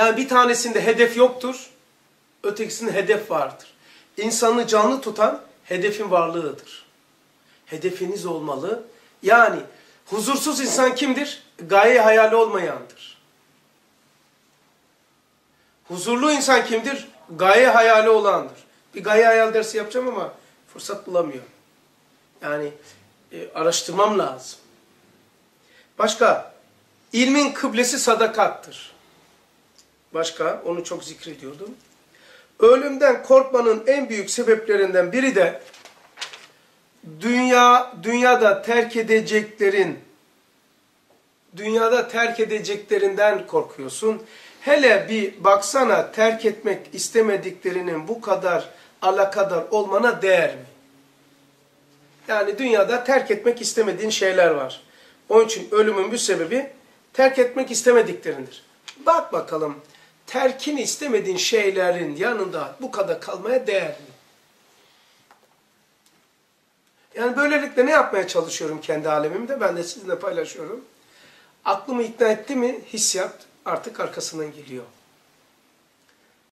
Yani bir tanesinde hedef yoktur, ötekisinde hedef vardır. İnsanı canlı tutan hedefin varlığıdır. Hedefiniz olmalı. Yani huzursuz insan kimdir? Gaye hayali olmayandır. Huzurlu insan kimdir? Gaye hayali olandır. Bir gaye hayal dersi yapacağım ama fırsat bulamıyorum. Yani e, araştırmam lazım. Başka, ilmin kıblesi sadakattır. Başka, onu çok zikrediyordum. Ölümden korkmanın en büyük sebeplerinden biri de dünya dünyada terk edeceklerin dünyada terk edeceklerinden korkuyorsun. Hele bir baksana terk etmek istemediklerinin bu kadar alakadar olmana değer mi? Yani dünyada terk etmek istemediğin şeyler var. Onun için ölümün bir sebebi terk etmek istemediklerindir. Bak bakalım terkini istemediğin şeylerin yanında bu kadar kalmaya değer mi? Yani böylelikle ne yapmaya çalışıyorum kendi alemimde? Ben de sizinle paylaşıyorum. Aklımı ikna etti mi hissiyat artık arkasından geliyor.